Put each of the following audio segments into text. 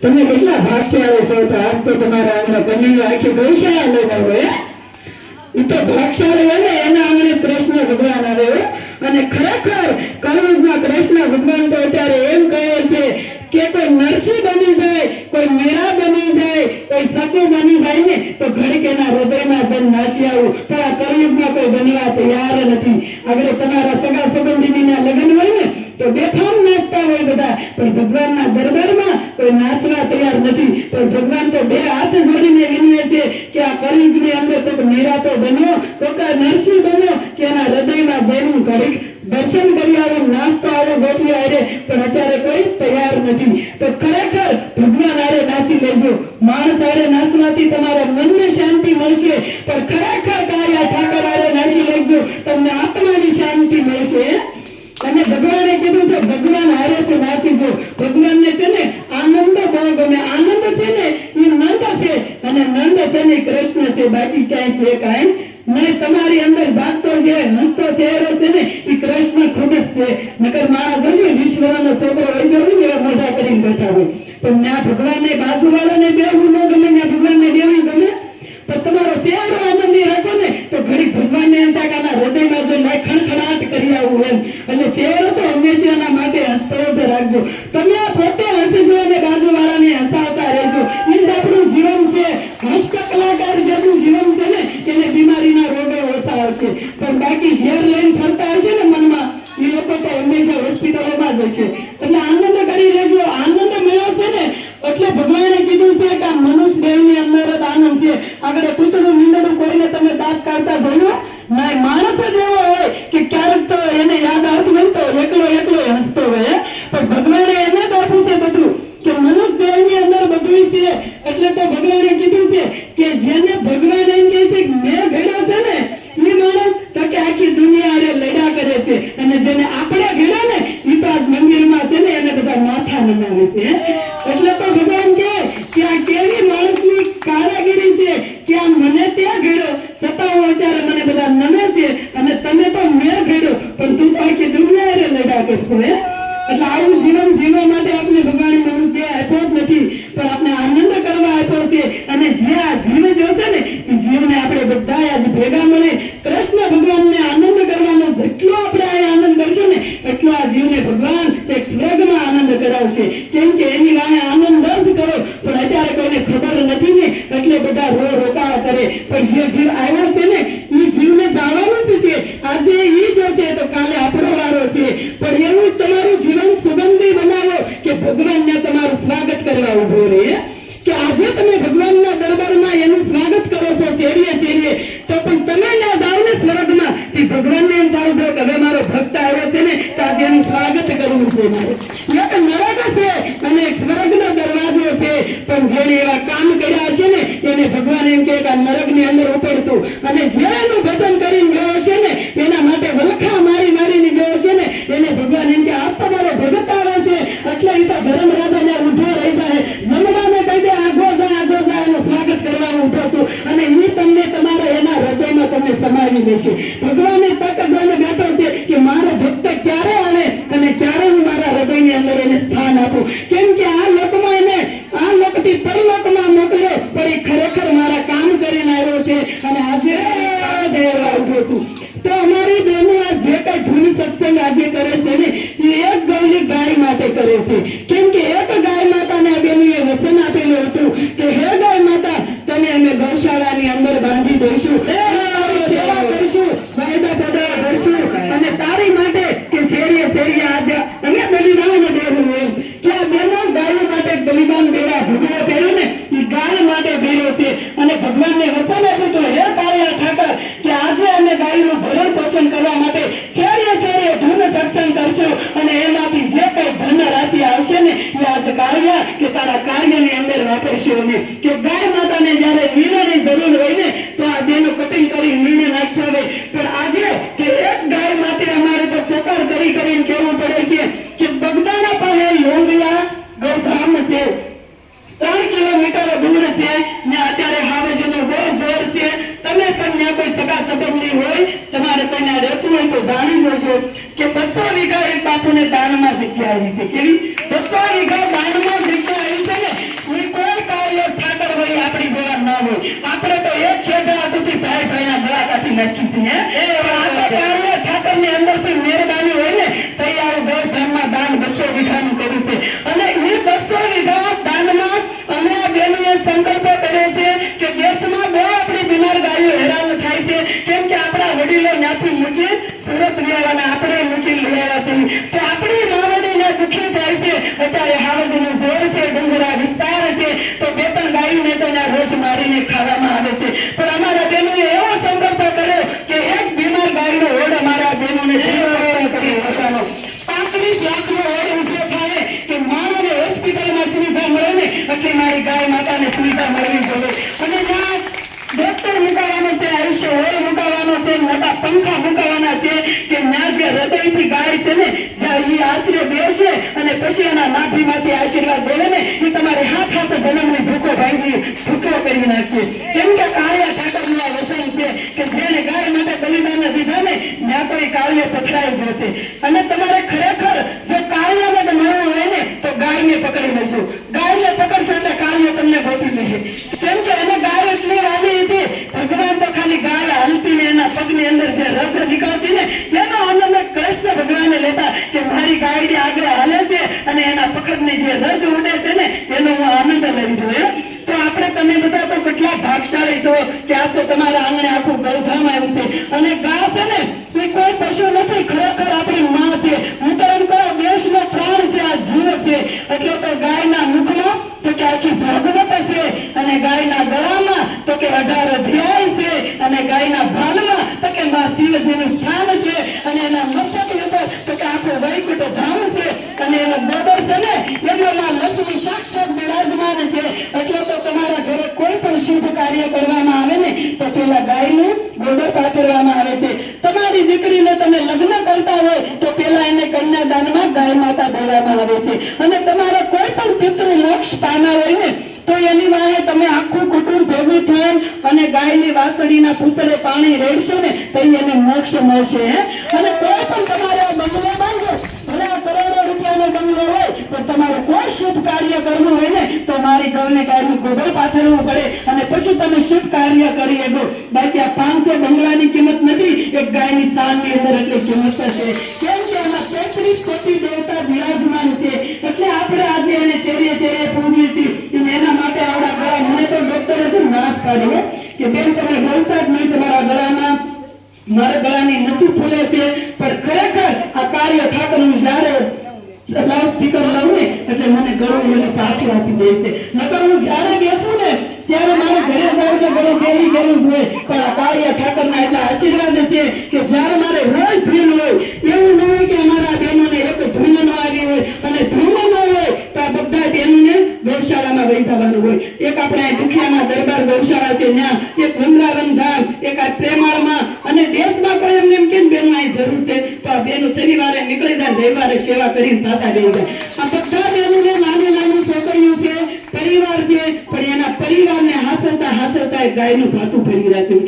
તમે કેટલા ભાગશાળી છો તો આજ તો તમારા આંગણે કન્યા આખી પૈસા લઈને હોય એ તો ભાગશાળી હોય ને, એના આંગણે કૃષ્ણ ભગવાન આવે અને ખરેખર કળયુગમાં કૃષ્ણ ભગવાન તો અત્યારે એમ કહે છે કે કોઈ નરસિંહ બની જાય, કોઈ મેળા બની જાય, કોઈ સતુ બની જાય ને, તો ઘડીક એના હૃદયમાં જન નાસી આવું, પણ આ કળયુગમાં કોઈ બનવા તૈયાર નથી. આગળ તમારા સગા સંબંધીના લગ્ન હોય ને, તો બેફામ નાસ્તા હોય બધા, પણ ભગવાનના દરબાર ભગવાન તો બે હાથ જોડીને છે કે આ કલિયુગની અંદર કોઈક નિરાતો બનો કોઈક નરસિંહ બનો કે એના હૃદયમાં જૈનું ઘડીક દર્શન કરી આવો, નાસ્તો આવો ગોઠવી પણ અત્યારે કોઈ તૈયાર નથી. તો નકર મારા agora é કરાવશે. કેમ કે એની આનંદ જ કરો, પણ અત્યારે કોઈને ખબર નથી ને, એટલે બધા રો રોકાવા કરે. પણ જે જીવ આવ્યો છે ને, એ જીવને જાણવાનું છે. આજે એ જોશે તો કાલે આપણો ህዝብን የሚያስተማሩ ስራ Yeah. ગળા કાપી નાખી છે હે પણ આ તો કાળિયા ઠાકરની અંદરથી મહેરબાની હોય ને તૈયાર ગૌ ધામમાં દાન બસો વીઘાનું કર્યું છે અને એ બસો વીઘા દાનમાં અમે આ બહેનોએ સંકલ્પ કર્યો છે કે દેશમાં બહુ આપણી બીમાર ગાયો હેરાન થાય છે કેમ કે આપણા વડીલો ત્યાંથી મૂકી સુરત લઈ આવવાના આપણે મૂકી લઈ આવ્યા છે તો આપણી માવડીને દુઃખી થાય છે અત્યારે હાવજનું જોર છે ડુંગરા વિસ્તાર છે તો બે ત્રણ ગાયોને તો ત્યાં રોજ મારીને ખાવામાં આવે છે પણ અમારા બહેનોએ એવો સંકલ્પ કર્યો કે એક બીમાર ગાયનો ઓડ અમારા બહેનોને જીવન કરી બતાવો પાંત્રીસ લાખનો ઓડ ઊભો થાય કે માણસને હોસ્પિટલમાં સુવિધા મળે ને એટલે મારી ગાય માતાને સુવિધા અને પછી એના નાભીમાંથી આશીર્વાદ ને, એ તમારે હાથ હાથ જન્મની ભૂખો ભાંગી, ભૂખો કરી નાખશે કેમ કે કાળિયા ઠાકરનું આ છે કે જેને ગાય માટે બલિદાન દીધા ને, ત્યાં તો એ પથરાઈ જશે. અને લક્ષ્મી સાક્ષાત બિરાજમાન છે. એટલે તો તમારા ઘરે કોઈ પણ શુભ કાર્ય કરવામાં આવે ને, તો પેલા ગાયનું ગોબર પાથરવામાં આવે છે. તમારી દીકરીને તમે લગ્ન કરતા હોય, તો પેલા એને કન્યાદાનમાં ગાય માતા દેવામાં આવે છે. અને તમારા કોઈ પણ પિતૃ મોક્ષ પાના હોય ને, તો એની વાહે તમે આખું કુટુંબ ભેગું થાય અને ગાયની વાસળીના પૂસડે પાણી રેડશો ને, તો એને મોક્ષ મળશે, હે અને કોઈ પણ તમારે આ બંગલો બાંધો ભલે આ કરોડો રૂપિયાનો બંગલો હોય પણ તમારે કોઈ શુભ કાર્ય કરવું હોય ને તો મારી ગૌને ગાયનું ગોબર પાથરવું પડે અને શુભ કાર્ય કરી શકો બાકી આ પાંચસો બંગલાની કિંમત નથી એક ગાયની સ્થાનની અંદર એટલી કિંમત છે કેમ કે એમાં તેત્રીસ કોટી દેવતા બિરાજમાન છે એટલે આપણે આજે એને ચેરીએ ચેરીએ પૂજીએ છીએ એના માટે આવડા ગળા મને તો ડોક્ટરે તો નાશ કાઢ્યો કે બેન તમે બોલતા જ નહીં તમારા ગળામાં મારા ગળાની નસી ફૂલે છે પણ ખરેખર આ કાર્ય ઠાકરનું જ્યારે લાઉડ સ્પીકર લઉં ને એટલે મને ગળું મને પાછું આપી દે છે નકર હું કાર્ય એટલા આશીર્વાદ છે કે જ્યારે મારે રોજ ધૂન હોય, એવું ન હોય કે અમારા બહેનોને એક ધૂન ન આવી હોય અને ધૂન ન હોય તો આ બધા બહેનોને ગૌશાળામાં બેસાવાનું હોય. એક આપણે દુખિયાના દરબાર ગૌશાળા છે, ત્યાં એક વૃંદાવન ધામ, એક આ પ્રેમાળમાં અને દેશમાં કોઈ એમને એમ કેમ બેનની જરૂર છે? તો આ બહેનો શનિવારે નીકળી જાય, રવિવારે સેવા કરીને પાછા લઈ જાય. આ બધા બહેનોને નાની નાની છોકરીઓ છે, પરિવાર છે, પણ એના પરિવારને હાસલતા હાસલતા ગાયનું ભાતું ભરી રાખ્યું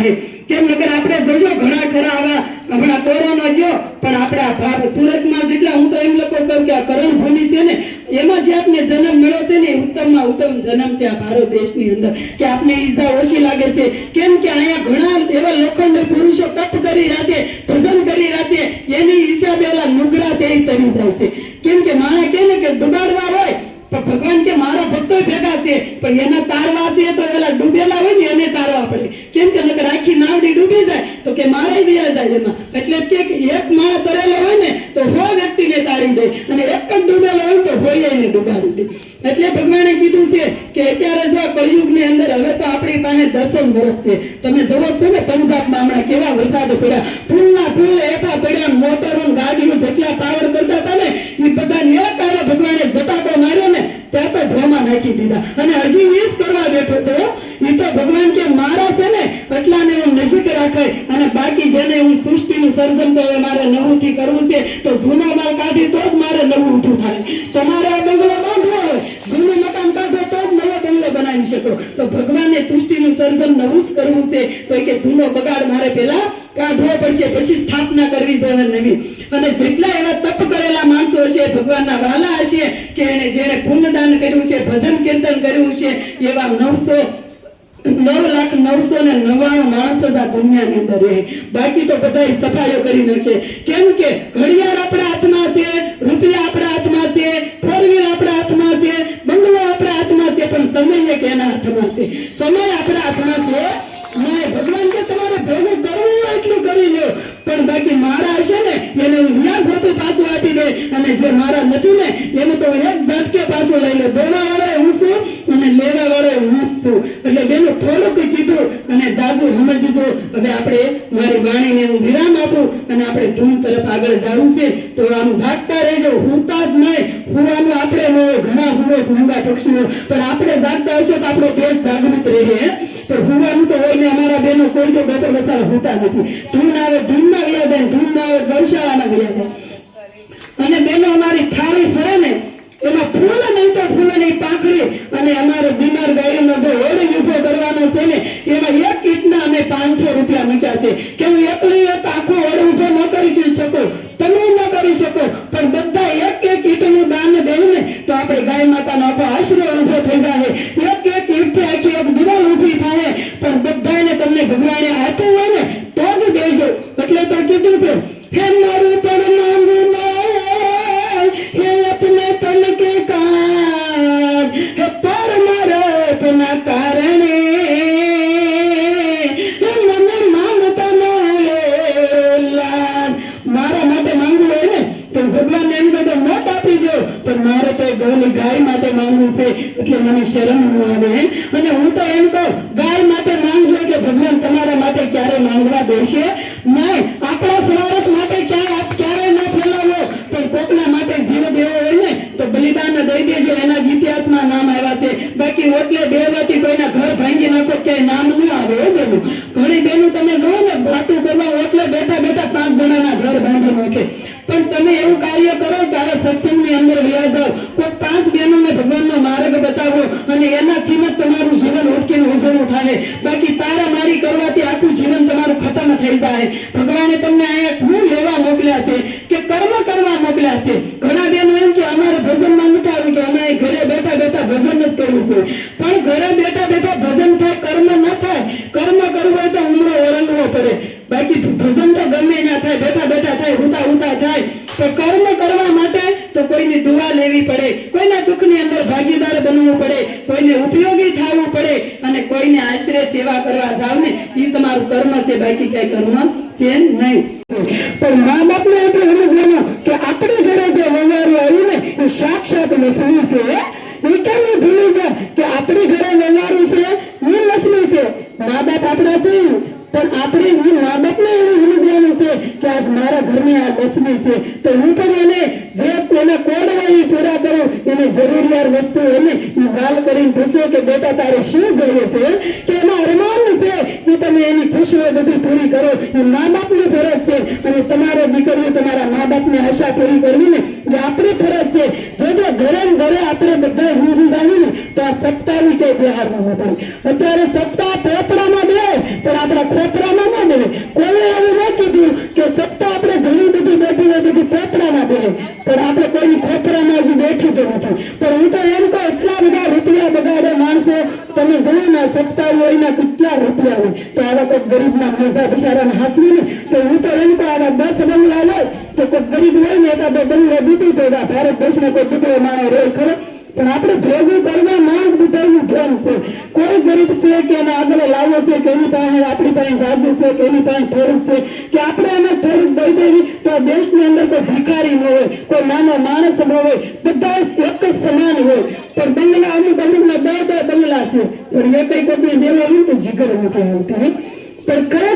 થાય કેમ નકર આપણે જોજો, ઘણા ખરા આવા હમણાં કોરોના ગયો પણ આપણા સુરતમાં જેટલા, હું તો એમ લોકો કહું કે આ કરણ ભૂમિ છે ને, એમાં જે આપને જન્મ મળ્યો છે ને ઉત્તમમાં ઉત્તમ જન્મ છે આ ભારત દેશની અંદર. કે આપને ઈજા ઓછી લાગે છે. કેમ કે અહીંયા ઘણા એવા લોખંડ પુરુષો તપ કરી રહ્યા છે, ભજન કરી રહ્યા છે, એની ઈચ્છા પેલા નુગરા છે, એ તરી જાય છે. કેમ કે માણસ કે કે ડુબાડવા હોય તો ભગવાન કે મારા ભક્તો ભેગા છે, પણ એના તારવા છે તો પેલા ડૂબેલા હોય ને એને તારવા પડે. કેમ કે નકર આખી નાવડી ડૂબી જાય, તો કે મારે વ્યા જાય એમાં. એટલે કે એક માણસ તરેલો હોય ને, તો હો વ્યક્તિને તારી દે. અને એક જ ડૂબેલો હોય તો સોય એને ડૂબાડી દે. એટલે ભગવાને કીધું છે કે અત્યારે જો કળિયુગની અંદર હવે તો આપણી પાસે દસમ વર્ષ છે. તમે જોવો છો ને પંજાબમાં હમણાં કેવા વરસાદ પડ્યા. ફૂલના ફૂલ એઠા પડ્યા, મોટરો ગાડીઓ જેટલા નાખી દીધા. અને હજી વીસ કરવા બેઠો તો એ તો ભગવાન કે મારા છે ને, એટલાને હું નજીક રાખે અને બાકી જેને હું સૃષ્ટિનું સર્જન તો મારે નવુંથી કરવું છે, તો જૂનો માલ કાઢી તો જ મારે નવું ઊભું થાય. તમારે આ બંગલો બાંધવો હોય, જૂનું મકાન કાઢો તો જ નવો બંગલો બનાવી શકો. તો ભગવાને સૃષ્ટિનું સર્જન નવું જ કરવું છે, તો કે જૂનો બગાડ મારે પેલા કાઢવો પડશે, પછી સ્થાપના કરવી જોઈએ નવી. અને જેટલા એવા તપ કરેલા માણસો છે, ભગવાનના વાલા હશે જેને પુણ્યદાન કર્યું છે, ભજન કીર્તન કર્યું છે, એવા નવસો, નવ લાખ નવસો ને નવ્વાણું માણસો દુનિયાની અંદર રહે. બાકી તો બધા સફાઈઓ કરી નાખશે કેમ કે ઘડિયાળ આપણા હાથમાં છે, રૂપિયા આપણા હાથમાં છે, ફોર વ્હીલ આપણા હાથમાં છે, બંગલો આપણા હાથમાં છે, પણ સમય એક એના હાથમાં છે. સમય આપણા હાથમાં છે. નહીં ભગવાન કે તમારે ભેગું કરવું એટલું કરી લો પણ બાકી મારા હશે ને, એને હું વ્યાસ હતું પાછું આપી દે. અને જે મારા નથી ને, એનું તો એક ઝટકે પાછું લઈ લો દેવા વાળો અને લેવા વાળો હું એટલે બેનો થોડુંક કીધું અને દાદુ સમજજો હવે આપણે મારી વાણીને હું વિરામ આપું અને આપણે ધૂમ તરફ આગળ જવું છે. તો આમ જાગતા રહેજો. હુંતા જ નહીં. હુવાનું આપણે ન ઘણા હુવે મૂંગા પક્ષીઓ. પણ આપણે જાગતા હશે તો આપણો દેશ જાગૃત રહે પણ હુવાનું તો હોય ને અમારા બેનો કોઈ તો બપોર બસારા હોતા નથી. ધૂન આવે, ધૂનમાં ગયા જાય ધૂન આવે, ગૌશાળામાં ગયા જાય અને બેનો અમારી થાળી ફરે ને એમાં ફૂલ નહીં તો ફૂલની પાંખડી અને અમારે બીમાર ગાયોનો જે ઓળી ઊભો કરવાનો છે ને, એમાં એક કીટના અમે પાંચસો રૂપિયા મૂક્યા છે. કે હું એકલી એક આખો ઓળ ઊભો ન કરી શકું. તમે ન કરી શકો, પણ બધા એક એક કીટનું દાન દેવું ને તો આપણે ગાય માતાનો આખો આશરો ઊભો થઈ જાય. એક એક કીટથી આખી એક દિવાલ ઊભી થાય, પણ બધાને તમને ભગવાને આપ્યું હોય ને, તો જ દેજો. એટલે તો કીધું છે છે બાકી ઓટલે બેવાથી કોઈના ઘર ભાંગી નાખો કે નામ ન આવે. તો કર્મ કરવા માટે તો કોઈની દુઆ લેવી પડે, કોઈના દુઃખની અંદર ભાગીદાર બનવું પડે, કોઈને ઉપયોગી થવું પડે અને કોઈને આશરે સેવા કરવા જાવ ને એ તમારું કર્મ છે, બાકી કઈ કર્મ છે નહીં. પણ મા બાપને એટલું સમજવાનું કે આપણે ઘરે જે વ્યવહારો આવ્યું ને એ સાક્ષાત લસણી તમે એની ખુશીઓ બધી પૂરી કરો. એ મા બાપની ફરજ છે. અને તમારે દીકરીઓ તમારા મા બાપની આશા પૂરી કરવી ને એ આપણી ફરજ છે. જો જો ઘરે ઘરે આપણે બધા હું જાણ્યું ને તો આ સપ્તાહની કઈ બિહારમાં અત્યારે સપ્તાહ ભારત કોઈ દીકરો માણે રે ખરો? પણ આપણે ભેગું કરવા માણસ બધાનું ધ્યાન છે? કોઈ ગરીબ છે કે એને આગળ લાવવો છે કે એની પાસે આપણી પાસે સાધુ છે કે એની પાસે થોડુંક છે? કે આપણે એને થોડુંક દઈ દેવી તો દેશની અંદર કોઈ ભિખારી ન હોય, કોઈ નાનો માણસ ન હોય બધા એક સમાન હોય. પણ બંગલા અમુક અમુકના બે બે બંગલા છે. પણ એ કઈ કોઈ દેવો નહીં તો જીગર નથી આવતી પણ ખરેખર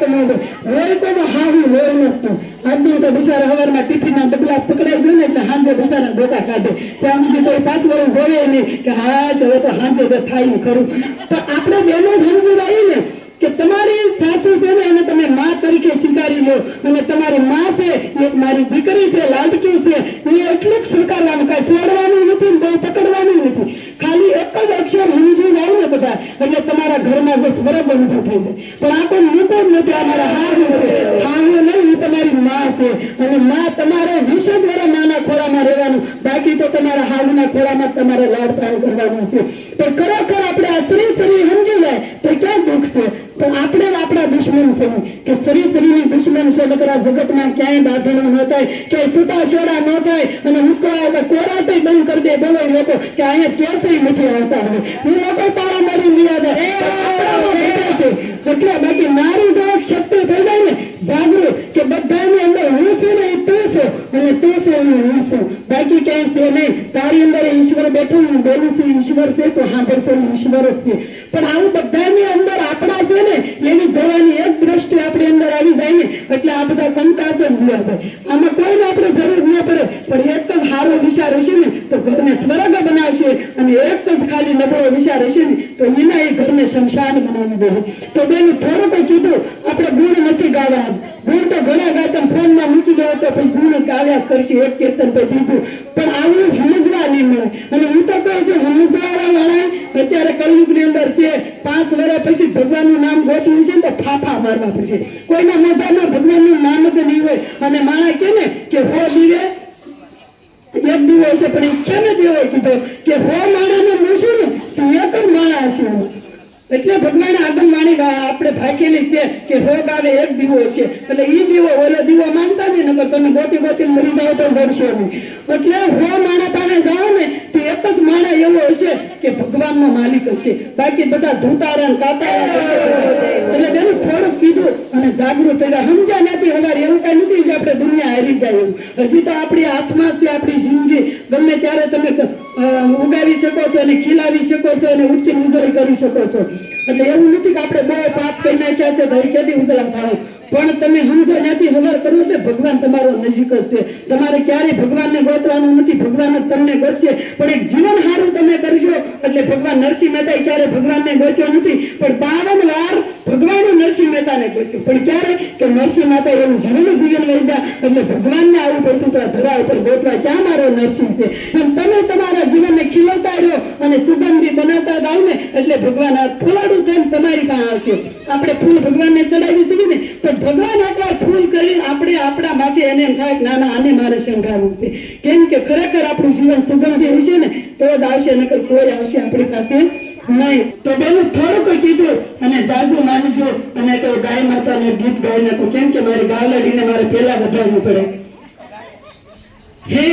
વાક ન હોય હોય તો હાહુ હોય નથી આદમી તો બિચારા હવારમાં ટિફિનના ડબલા પકડાઈ ગયું ને એટલે હાંજે બિચારા ધોકા કાઢે ત્યાં સુધી કોઈ પાછું વળું જોવે નહીં કે હા હવે તો ખરું તો આપણે બેનો સમજી જાય ને કે તમારી સાસુ છે ને એને તમે માં તરીકે સ્વીકારી લો અને તમારી માં છે એક મારી દીકરી છે લાડકી છે એ ઘરમાં બસ બરાબર ઊભું થઈ જાય. પણ આ કોઈ મૂકો જ નથી અમારા હાથ નથી. હાવું નહીં તમારી માં છે. અને માં તમારે વિશે દ્વારા નાના ખોળામાં રહેવાનું. બાકી તો તમારા હાલના ખોળામાં તમારે લાડ પ્રાણ કરવાનું છે. તો ખરેખર આપણે આ સ્ત્રી સ્ત્રી સમજી જાય તો ક્યાં દુઃખ છે? પણ આપણે આપણા દુશ્મન છે કે સ્ત્રી સ્ત્રીની દુશ્મન છે બધા જગતમાં ક્યાંય બાંધણો ન થાય ક્યાંય છૂટા છોડા ન થાય, અને એટલે કોરાટે બંધ કરી દે બોલો લોકો, કે અહીંયા કેસરી નથી આવતા હવે. હું લોકો કંકાસ જ ભૂલા આમાં જરૂર ન પડે. પણ એક જ સારો વિચાર હશે ને, તો ઘરને સ્વર્ગ બનાવશે અને એક જ ખાલી નબળો વિચાર હશે ને, તો એના એ ઘરને શમશાન બનાવી દે. તો બેન, થોડુંક કીધું, આપણે ગુણ નથી ગાવા. ગુણ તો ઘણા ગાતા ફોનમાં મૂકી દો તો પછી ગુણ કાવ્યા કરશે. એક કીર્તન તો બીજું પણ આવું સમજવા નહીં મળે. અને હું તો કહું છું સમજવાળા વાળા અત્યારે કલયુગની અંદર છે. પાંચ વર્ષ પછી ભગવાનનું નામ ગોઠવ્યું છે ને, તો ફાફા મારવા પડશે કોઈના મોઢામાં ભગવાનનું નામ જ નહીં હોય અને માણસ કે ને કે હો દીવે એક દીવો છે પણ એ કેને દેવો કીધો કે હો માણાને મૂછું ને તો એક જ માણા હશે એમાં. એટલે ભગવાન માણી આપણે ભાગેલી છે કે રોગ આવે એક દીવો છે. એટલે એ દીવો ઓલો દીવો માનતા જ નકર તમે ગોતી ગોતી મરી જાવ તો ભરશો નહીં. એટલે હો માણા પાસે જાઓ ને એક માણા એવો હશે કે ભગવાનનો માલિક હશે. બાકી બધા ધૂતારા કાતારા એટલે તેનું થોડુંક કીધું અને જાગૃત થયેલા સમજ્યા નથી હવે એવું કઈ નથી કે આપણે દુનિયા હારી જાય એવું હજી તો આપણી હાથમાં છે આપણી જિંદગી ગમે ત્યારે તમે ઉગાવી શકો છો અને ખીલાવી શકો છો અને ઉઠી ઉજળી કરી શકો છો. એટલે એવું નથી કે આપણે બહુ પાપ કરી નાખ્યા છે તો હવે ઉજળા થાવ? પણ તમે સમજો ત્યાંથી હવાર કરો છે, ભગવાન તમારો નજીક જ છે. તમારે ક્યારેય ભગવાનને ગોતવાનું નથી, ભગવાન જ તમને ગોતશે. પણ એક જીવન સારું તમે કરજો. એટલે ભગવાન નરસિંહ મહેતા ક્યારે ભગવાનને ગોત્યો નથી. પણ બાવન વાર ભગવાને નરસિંહ મહેતાને પૂછ્યું. પણ ક્યારે કે નરસિંહ માતા એવું જીવન જીવન લીધા એટલે ભગવાનને આવું પડતું તો ધરા ઉપર ગોતવા, ક્યાં મારો નરસિંહ છે? એમ તમે તમારા જીવનને ખીલવતા રહ્યો અને સુગંધી બનાવતા જાવ ને, એટલે ભગવાન આ થોડું થઈને તમારી પાસે આવશે. આપણે ફૂલ ભગવાનને ચડાવી શકીએ ને, તો ભગવાન આટલા ફૂલ કરી આપણે આપણા માથે એને એમ થાય નાના આને મારે શણગારવું છે. કેમ કે ખરેખર આપણું જીવન સુગંધી હશે ને, તો જ આવશે, નકર કોઈ આવશે આપણી પાસે નહીં, તો બેનું થોડુંક કીધું અને જાજુ માનજો અને તો ગાય માતાને ગીત ગાઈ નાખું કેમ કે મારી ગાવલાડીને મારે પેલા બતાવવું પડે હે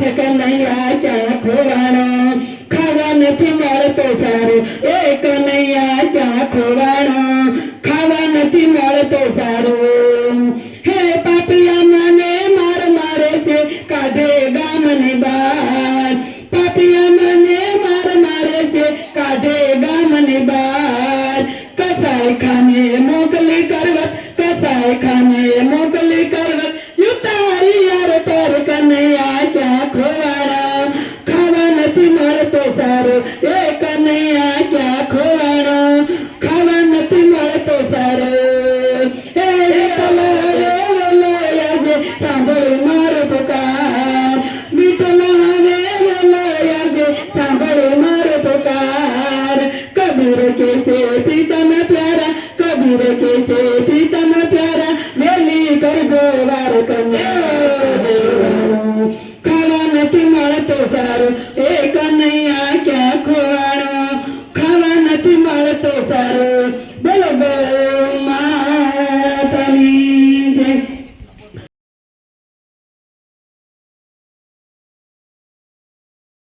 કનૈયા ક્યાં ખોવાણો ખાવા નથી મળતો સારું. એ કનૈયા ક્યાં ખોવાણો